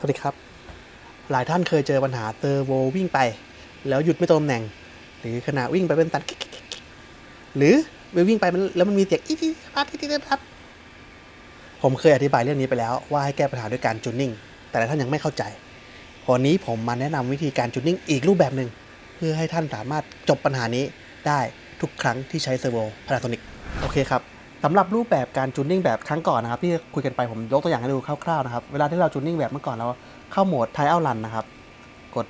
สวัสดีครับ หลายท่านเคยเจอปัญหาเทอร์โววิ่งไป แล้วหยุดไม่ตรงตำแหน่ง หรือขณะวิ่งไปเป็นตัดกิ๊กกิ๊กกิ๊กกิ๊กหรือไปวิ่งไปมันแล้วมันมีเสียงอีทีพัดอีทีพัดผมเคยอธิบายเรื่องนี้ไปแล้ว ว่าให้แก้ปัญหาด้วยการจูนนิ่ง แต่ท่านยังไม่เข้าใจ วันนี้ผมมาแนะนำวิธีการจูนนิ่งอีกรูปแบบหนึ่งเพื่อให้ท่านสามารถจบปัญหานี้ได้ทุกครั้งที่ใช้เซอร์โวพาราโทนิกโอเคครับ สำหรับรูปแบบการจูนนิ่งแบบครั้งก่อนนะครับที่คุยกันไปผมยกตัวอย่างให้ดูคร่าวๆนะครับเวลาที่เราจูนนิ่งแบบเมื่อก่อนเราเข้าโหมดไทเอารันนะครับ กด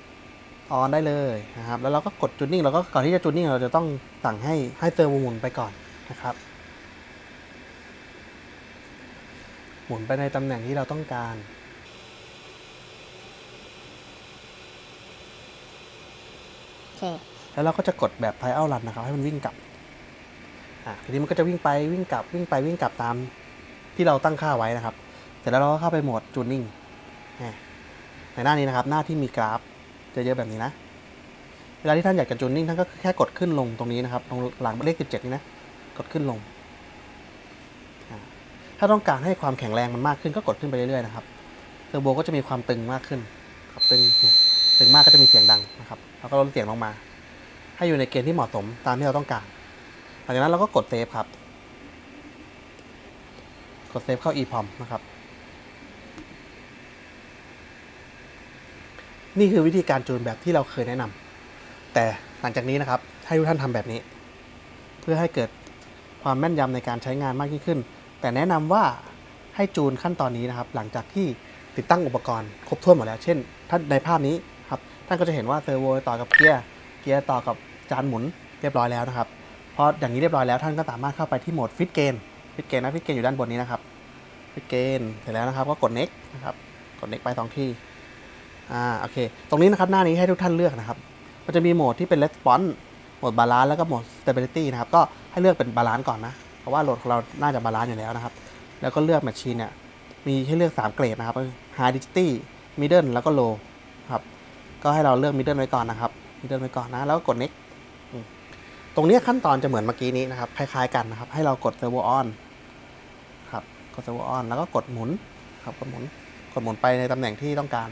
ออนได้เลยนะครับแล้วเราก็กดจูนนิ่งเราก็ก่อนที่จะจูนนิ่งเราจะต้องสั่งให้ให้เซอร์โวหมุนไปก่อนนะครับ หมุนไปในตำแหน่งที่เราต้องการโอเคแล้วเราก็จะกดแบบไทเอารันนะครับ ให้มันวิ่งกลับ อะทีนี้มันก็จะวิ่งไปวิ่งกลับวิ่งไปวิ่งกลับตามที่เราตั้งค่าไว้นะครับ เสร็จแล้วเราก็เข้าไปโหมดจูนนิ่งในหน้านี้นะครับ หน้าที่มีกราฟจะเยอะแบบนี้นะ เวลาที่ท่านอยากจะจูนนิ่งท่านก็แค่กดขึ้นลงตรงนี้นะครับ ตรงหลังเลข 17 นี่นะ กดขึ้นลง ถ้าต้องการให้ความแข็งแรงมันมากขึ้นก็กดขึ้นไปเรื่อยๆนะครับ เทอร์โบก็จะมีความตึงมากขึ้นครับตึงตึงมากก็จะมีเสียงดังนะครับ แล้วก็ลดเสียงลงมา ให้อยู่ในเกณฑ์ที่เหมาะสมตามที่เราต้องการ ลังจากนั้นเราก็กดเซฟครับ กดเซฟเข้า EPROM นะครับ นี่คือวิธีการจูนแบบที่เราเคยแนะนำแต่หลังจากนี้นะครับ ให้ทุกท่านทำแบบนี้ เพื่อให้เกิดความแม่นยำในการใช้งานมากยิ่งขึ้น แต่แนะนำว่าให้จูนขั้นตอนนี้นะครับ หลังจากที่ติดตั้งอุปกรณ์ครบถ้วนหมดแล้ว เช่น ท่านในภาพนี้ครับ ท่านก็จะเห็นว่าเซอร์โวต่อกับเกียร์ เกียร์ต่อกับจานหมุนเรียบร้อยแล้วนะครับ พออย่างนี้เรียบร้อยแล้วท่านก็สามารถเข้าไปที่โหมดฟิตเกนฟิตเกนนะฟิตเกนอยู่ด้านบนนี้นะครับฟิตเกนเสร็จแล้วนะครับก็กด next นะครับกด next ไปสองที่อ่าโอเค ตรงนี้นะครับหน้านี้ให้ทุกท่านเลือกนะครับมันจะมีโหมดที่เป็น response โหมด balance แล้วก็โหมด stability นะครับก็ให้เลือกเป็น balance ก่อนนะเพราะว่าโหลดของเราน่าจะ balance อยู่แล้วนะครับ แล้วก็เลือก machine เนี่ยมีให้เลือก 3 เกรดนะครับ high density middle แล้วก็ low ครับก็ให้เราเลือก middle ไว้ก่อนนะครับ middle ไว้ก่อนนะแล้วก็กด next ตรงนี้ขั้นตอนจะเหมือนเมื่อกี้นี้นะครับ คล้ายๆกันนะครับ ให้เรากด servo on ครับ กด servo on แล้วก็กดหมุนครับ กดหมุน กดหมุนไปในตำแหน่งที่ต้องการ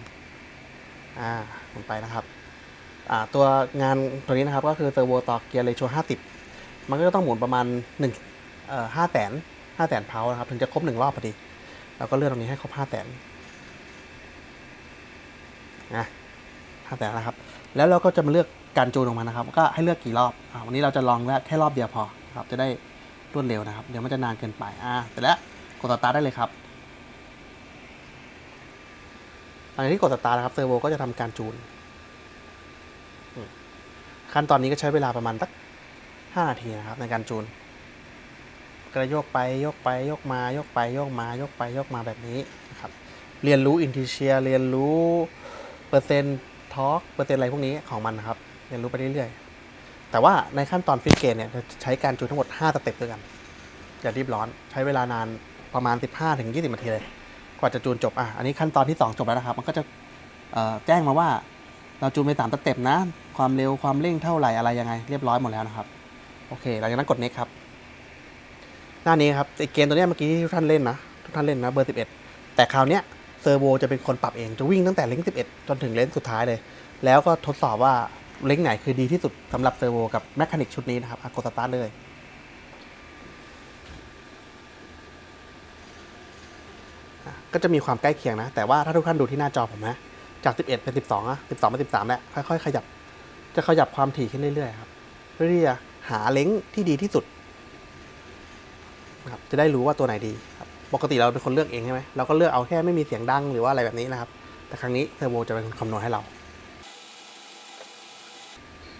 อ่า หมุนไปนะครับ อ่า ตัวงานตัวนี้นะครับก็คือ servo ต่อเกียร์ ratio 50มันก็จะต้องหมุนประมาณ1เอ่อ5แสน5แสนเพานะครับ ถึงจะครบ1รอบพอดี แล้วก็เลื่อนตรงนี้ให้ครบ5แสนนะ 5แสนนะครับ แล้วเราก็จะมาเลือกการจูนออกมานะครับ ก็ให้เลือกกี่รอบอวันนี้เราจะลองแค่แค่รอบเดียวพอครับจะได้รวดเร็วนะครับ เดี๋ยวมันจะนานเกินไปอ่าเสร็จแล้วกดสตาร์ทได้เลยครับหลังจากที่กดสตาร์ทนะครับเซอร์โวก็จะทำการจูน ขั้นตอนนี้ก็ใช้เวลาประมาณสัก5นาทีนะครับ ในการจูนก็จะโยกไปโยกไปโยกมาโยกไปโยกมาโยกไปโยกมาแบบนี้นะครับ เรียนรู้อินทิเชีย เรียนรู้เปอร์เซ็นต์ ทอร์กเปอร์เซ็นต์อะไรพวกนี้ของมันนะครับเรียนรู้ไปเรื่อยๆ แต่ว่าในขั้นตอนฟิตเกนเนี่ยจะใช้การจูนทั้งหมด 5 สเต็ปด้วยกัน อย่ารีบร้อนใช้เวลานานประมาณ 15ถึง20นาทีเลย กว่าจะจูนจบอะอันนี้ขั้นตอนที่ 2 จบแล้วนะครับ มันก็จะแจ้งมาว่าเราจูนไปสามสเต็ปนะ ความเร็วความเร่งเท่าไหร่อะไรยังไง เรียบร้อยหมดแล้วนะครับโอเคหลังจากนั้นกด next ครับ หน้านี้ครับไอเกมตัวนี้เมื่อกี้ทุกท่านเล่นนะทุกท่านเล่นนะเบอร์ 11 แต่คราวเนี้ย เซอร์โวจะเป็นคนปรับเองจะวิ่งตั้งแต่เลนส์11 จนถึงเลนส์สุดท้ายเลย แล้วก็ทดสอบว่าเลนส์ไหนคือดีที่สุดสำหรับเซอร์โวกับแมคานิกชุดนี้นะครับกดสตาร์ทเลยก็จะมีความใกล้เคียงนะ แต่ว่าถ้าทุกท่านดูที่หน้าจอผมนะ จาก 11 เป็น 12อะ12 เป็น 13 แล้ว ค่อยๆ ขยับ จะขยับความถี่ขึ้นเรื่อยๆครับ เพื่อที่จะหาเล้งที่ดีที่สุดนะครับจะได้รู้ว่าตัวไหนดีครับ ปกติเราเป็นคนเลือกเองใช่ไหมเราก็เลือกเอาแค่ไม่มีเสียงดังหรือว่าอะไรแบบนี้นะครับ แต่ครั้งนี้เทอร์โบจะเป็นคนคำนวณให้เรา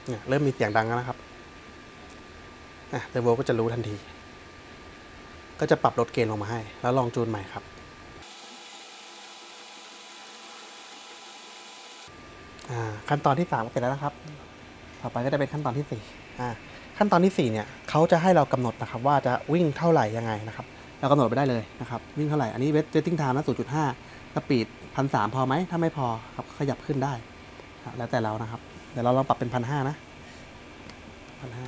เนี่ยเริ่มมีเสียงดังแล้วนะครับอะเทอร์โบก็จะรู้ทันที ก็จะปรับลดเกณฑ์ลงมาให้ แล้วลองจูนใหม่ครับอ่าขั้นตอนที่สามก็เสร็จแล้วนะครับ ต่อไปก็จะเป็นขั้นตอนที่สี่อ่าขั้นตอนที่สี่เนี่ยเขาจะให้เรากำหนดนะครับ ว่าจะวิ่งเท่าไหร่ยังไงนะครับ เรากำหนดไปได้เลยนะครับวิ่งเท่าไหร่อันนี้เวทเจตติ้งไทม์นะศูนย์จุดห้าสปีดพันสามพอไหมถ้าไม่พอครับขยับขึ้นได้ แล้วแต่เรานะครับเดี๋ยวเราลองปรับเป็นพันห้านะพันห้า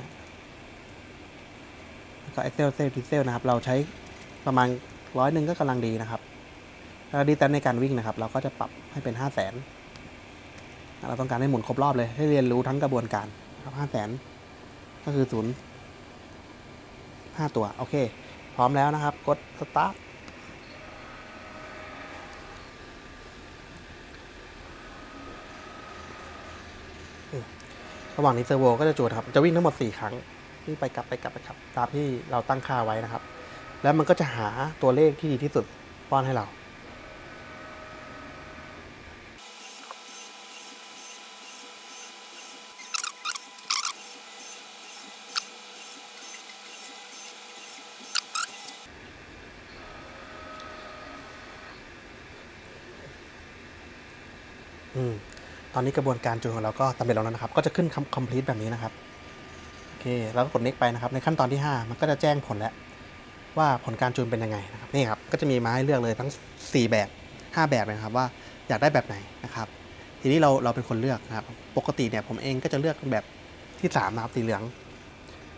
แล้วก็ Excel เซลดิเซลนะครับ เราใช้ประมาณร้อยหนึ่งก็กำลังดีนะครับแล้วดีแตนในการวิ่งนะครับ เราก็จะปรับให้เป็น5 0 0แสนเราต้องการให้หมุนครบรอบเลย ให้เรียนรู้ทั้งกระบวนการครับ5 0 0แสนก็คือศูนย์ห้าตัว โอเค ร้อมแล้วนะครับ กดสตาร์ทระหว่างนี้เซอร์โวก็จะจูดครับ จะวิ่งทั้งหมด 4 ครั้งวิ่งไปกลับไปกลับไปกลับ ตามที่เราตั้งค่าไว้นะครับ แล้วมันก็จะหาตัวเลขที่ดีที่สุดป้อนให้เรา ตอนนี้กระบวนการจูนของเราก็สำเร็จแล้วนะครับ ก็จะขึ้น complete แบบนี้นะครับ โอเค แล้วก็กด next ไปนะครับ ในขั้นตอนที่ 5 มันก็จะแจ้งผลแล้ว ว่าผลการจูนเป็นยังไงนะครับ นี่ครับ ก็จะมีมาให้เลือกเลยทั้ง 4 แบบ 5 แบบเลยนะครับว่าอยากได้แบบไหนนะครับ ทีนี้เราเราเป็นคนเลือกนะครับ ปกติเนี่ยผมเองก็จะเลือกแบบที่3นะครับสีเหลือง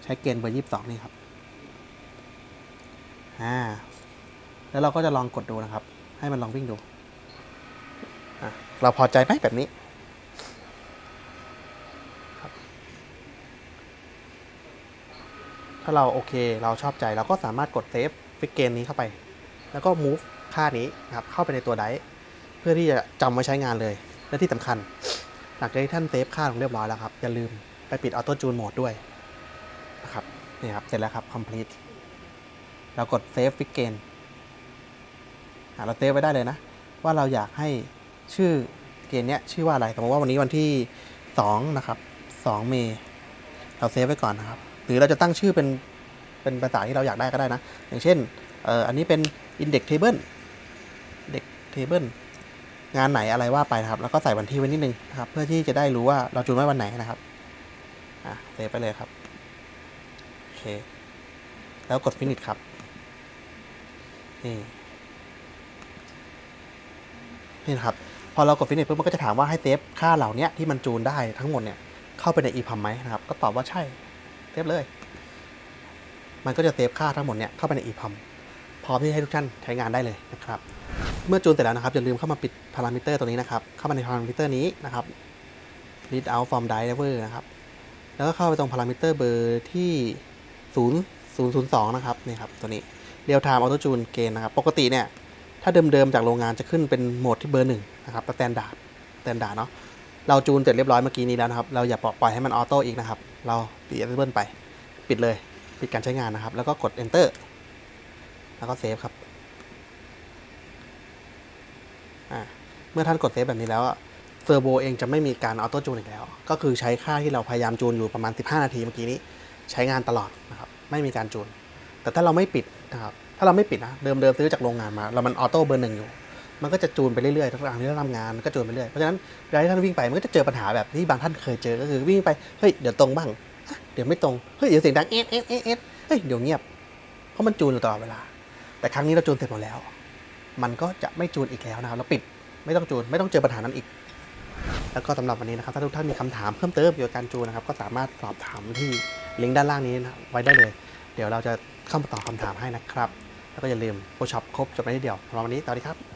ใช้เกณฑ์เบอร์22นี่ครับ อ่า แล้วเราก็จะลองกดดูนะครับ ให้มันลองวิ่งดู อะ เราพอใจไหมแบบนี้ ถ้าเราโอเคเราชอบใจเราก็สามารถกดเซฟฟิกเกนนี้เข้าไป แล้วก็ move ค่านี้นะครับเข้าไปในตัวไดร์เพื่อที่จะจำไว้ใช้งานเลย และที่สำคัญ หลังจากที่ท่านเซฟค่าลงเรียบร้อยแล้วครับ อย่าลืมไปปิดออโต้จูนโหมดด้วยนะครับนี่ครับ เสร็จแล้วครับ complete เรากดเซฟฟิกเกนเราเซฟไว้ได้เลยนะ ว่าเราอยากให้ ชื่อเกณฑ์เนี้ยชื่อว่าอะไร สมมติว่าวันนี้วันที่2นะครับ2เมษเราเซฟไว้ก่อนนะครับ หรือเราจะตั้งชื่อเป็นเป็นภาษาที่เราอยากได้ก็ได้นะ อย่างเช่นเอ่ออันนี้เป็น index table index table งานไหนอะไรว่าไปนะครับ แล้วก็ใส่วันที่ไว้นิดนึงนะครับ เพื่อที่จะได้รู้ว่าเราจูนไว้วันไหนนะครับ อะเซฟไปเลยครับ โอเค แล้วกด finish ครับ นี่ นี่นะครับ พอเรากด finish ปุ๊บมันก็จะถามว่าให้เซฟค่าเหล่านี้ที่มันจูนได้ทั้งหมดเนี่ยเข้าไปใน EPUM ไหมนะครับ ก็ตอบว่าใช่เซฟเลย มันก็จะเซฟค่าทั้งหมดเนี่ยเข้าไปใน EPUM พร้อมที่ให้ทุกท่านใช้งานได้เลยนะครับ เมื่อจูนเสร็จแล้วนะครับอย่าลืมเข้ามาปิดพารามิเตอร์ตัวนี้นะครับ เข้ามาในพารามิเตอร์นี้นะครับ read out from driver นะครับ แล้วก็เข้าไปตรงพารามิเตอร์เบอร์ที่0 0 0 2 นะครับนี่ครับตัวนี้ real time auto tune gain นะครับ ปกติเนี่ย ถ้าเดิมๆจากโรงงานจะขึ้นเป็นโหมดที่เบอร์หนึ่งนะครับสแตนดาร์ดสแตนดาร์ดเนาะเราจูนเสร็จเรียบร้อยเมื่อกี้นี้แล้วนะครับ เราอย่าปล่อยให้มันออโต้อีกนะครับ เราปิด enable ไป ปิดเลย ปิดการใช้งานนะครับ แล้วก็กด enter แล้วก็เซฟครับ เมื่อท่านกดเซฟแบบนี้แล้วเซอร์โบเองจะไม่มีการออโต้จูนอีกแล้ว ก็คือใช้ค่าที่เราพยายามจูนอยู่ประมาณ 15 นาทีเมื่อกี้นี้ ใช้งานตลอดนะครับ ไม่มีการจูน แต่ถ้าเราไม่ปิดนะครับ ถ้าเราไม่ปิดนะเดิมเดิมซื้อจากโรงงานมาเรามันออโต้เบอร์หนึ่งอยู่ มันก็จะจูนไปเรื่อยๆทุกครั้งที่เราทำงานมันก็จูนไปเรื่อยเพราะฉะนั้นเวลาที่ท่านวิ่งไปมันก็จะเจอปัญหาแบบที่บางท่านเคยเจอก็คือวิ่งไปเฮ้ยเดี๋ยวตรงบ้างเดี๋ยวไม่ตรงเฮ้ยเดี๋ยวเสียงดังเอ๊ะเอ๊ะเอ๊ะเอ๊ะเฮ้ยเดี๋ยวเงียบเพราะมันจูนอยู่ตลอดเวลา แต่ครั้งนี้เราจูนเสร็จหมดแล้ว มันก็จะไม่จูนอีกแล้วนะครับเราปิดไม่ต้องจูนไม่ต้องเจอปัญหานั้นอีกแล้วก็สำหรับวันนี้นะครับถ้าทุกท่านมีคำถามเพิ่มเติมเกี่ยวกับการจูนนะครับ ก็สามารถสอบถามที่ลิงก์ด้านล่างนี้นะไว้ได้เลย เดี๋ยวเราจะเข้ามาตอบคำถามให้นะครับ แล้วก็อย่าลืมโอช็อปครบจบในที่เดียวสำหรับวันนี้สวัสดีครับ